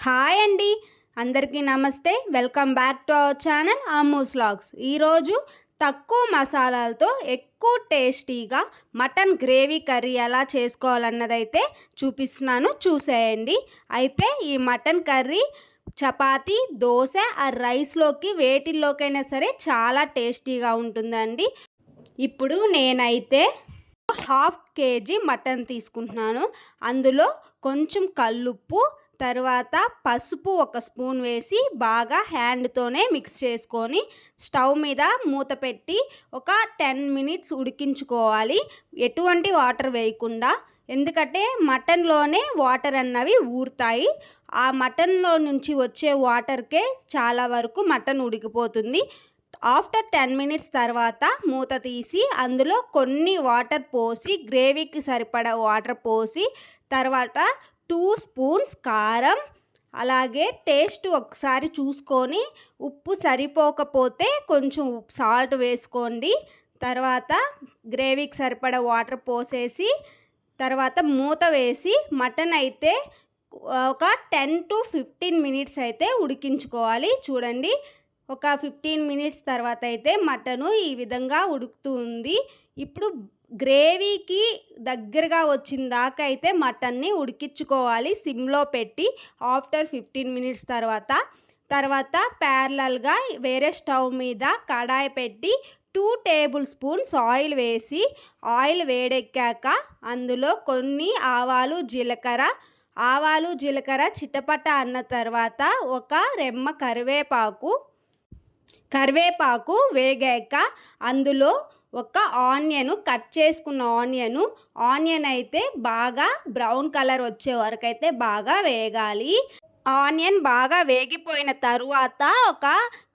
Hi అండి. అందరికీ నమస్తే. Welcome back to our channel Ammu's logs. ఈరోజు తక్కువ మసాలాలతో ఎక్కువ టేస్టీగా మటన్ గ్రేవీ కర్రీ ఎలా చేసుకోవాలన్నదైతే చూపిస్తున్నాను. చూసేయండి. అయితే ఈ మటన్ కర్రీ చపాతి దోశ ఆ రైస్లోకి వేటిల్లోకైనా సరే చాలా టేస్టీగా ఉంటుందండి. ఇప్పుడు నేనైతే హాఫ్ కేజీ మటన్ తీసుకుంటున్నాను. అందులో కొంచెం కల్లుప్పు తర్వాత పసుపు ఒక స్పూన్ వేసి బాగా హ్యాండ్తోనే మిక్స్ చేసుకొని స్టవ్ మీద మూత పెట్టి ఒక టెన్ మినిట్స్ ఉడికించుకోవాలి. ఎటువంటి వాటర్ వేయకుండా. ఎందుకంటే మటన్లోనే వాటర్ అన్నవి ఊరుతాయి. ఆ మటన్లో నుంచి వచ్చే వాటర్కే చాలా వరకు మటన్ ఉడికిపోతుంది. ఆఫ్టర్ టెన్ మినిట్స్ తర్వాత మూత తీసి అందులో కొన్ని వాటర్ పోసి గ్రేవీకి సరిపడా వాటర్ పోసి తర్వాత టూ స్పూన్స్ కారం అలాగే టేస్ట్ ఒకసారి చూసుకొని ఉప్పు సరిపోకపోతే కొంచెం సాల్ట్ వేసుకోండి. తర్వాత గ్రేవీకి సరిపడా వాటర్ పోసేసి తర్వాత మూత వేసి మటన్ అయితే ఒక టెన్ టు ఫిఫ్టీన్ మినిట్స్ అయితే ఉడికించుకోవాలి. చూడండి ఒక ఫిఫ్టీన్ మినిట్స్ తర్వాత అయితే మటను ఈ విధంగా ఉడుకుతుంది. ఇప్పుడు గ్రేవీకి దగ్గరగా వచ్చిన దాకా అయితే మటన్ని ఉడికించుకోవాలి. సిమ్లో పెట్టి ఆఫ్టర్ ఫిఫ్టీన్ మినిట్స్ తర్వాత. తర్వాత ప్యారలల్గా వేరే స్టవ్ మీద కడాయి పెట్టి టూ టేబుల్ స్పూన్స్ ఆయిల్ వేసి ఆయిల్ వేడెక్కాక అందులో కొన్ని ఆవాలు జీలకర్ర. ఆవాలు జీలకర్ర చిటపట అన్న తర్వాత ఒక రెమ్మ కరివేపాకు. కరివేపాకు వేగాక అందులో ఒక ఆనియన్ కట్ చేసుకున్న ఆనియన్ ఆనియన్ అయితే బాగా బ్రౌన్ కలర్ వచ్చే వరకు అయితే బాగా వేగాలి. ఆనియన్ బాగా వేగిపోయిన తరువాత ఒక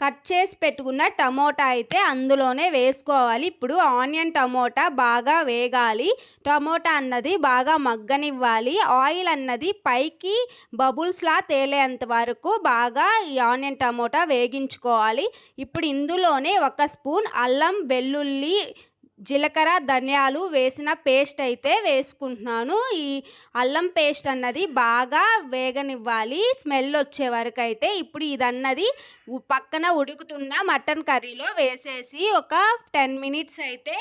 కట్ చేసి పెట్టుకున్న టమోటా అయితే అందులోనే వేసుకోవాలి. ఇప్పుడు ఆనియన్ టమోటా బాగా వేగాలి. టమోటా అన్నది బాగా మగ్గనివ్వాలి. ఆయిల్ అన్నది పైకి బబుల్స్లా తేలేంత వరకు బాగా ఈ ఆనియన్ టమోటా వేగించుకోవాలి. ఇప్పుడు ఇందులోనే ఒక స్పూన్ అల్లం వెల్లుల్లి జీలకర్ర ధనియాలు వేసిన పేస్ట్ అయితే వేసుకుంటున్నాను. ఈ అల్లం పేస్ట్ అన్నది బాగా వేగనివ్వాలి. స్మెల్ వచ్చే వరకు అయితే ఇప్పుడు ఇదన్నది పక్కన ఉడుకుతున్న మటన్ కర్రీలో వేసేసి ఒక టెన్ మినిట్స్ అయితే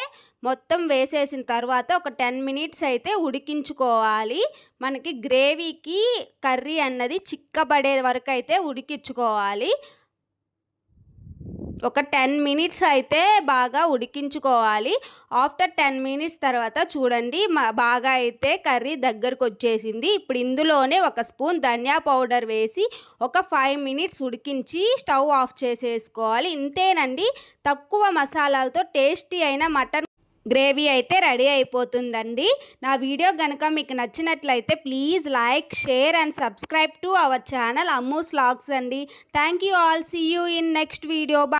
మొత్తం వేసేసిన తర్వాత ఒక టెన్ మినిట్స్ అయితే ఉడికించుకోవాలి. మనకి గ్రేవీకి కర్రీ అన్నది చిక్కబడే వరకు అయితే ఉడికించుకోవాలి. ఒక టెన్ మినిట్స్ అయితే బాగా ఉడికించుకోవాలి. ఆఫ్టర్ టెన్ మినిట్స్ తర్వాత చూడండి బాగా అయితే కర్రీ దగ్గరకు వచ్చేసింది. ఇప్పుడు ఇందులోనే ఒక స్పూన్ ధనియా పౌడర్ వేసి ఒక ఫైవ్ మినిట్స్ ఉడికించి స్టవ్ ఆఫ్ చేసేసుకోవాలి. ఇంతేనండి తక్కువ మసాలాలతో టేస్టీ అయిన మటన్ గ్రేవీ అయితే రెడీ అయిపోతుందండి. నా వీడియో కనుక మీకు నచ్చినట్లయితే please like share and subscribe to our channel Ammu's logs అండి. Thank you all. See you in next video.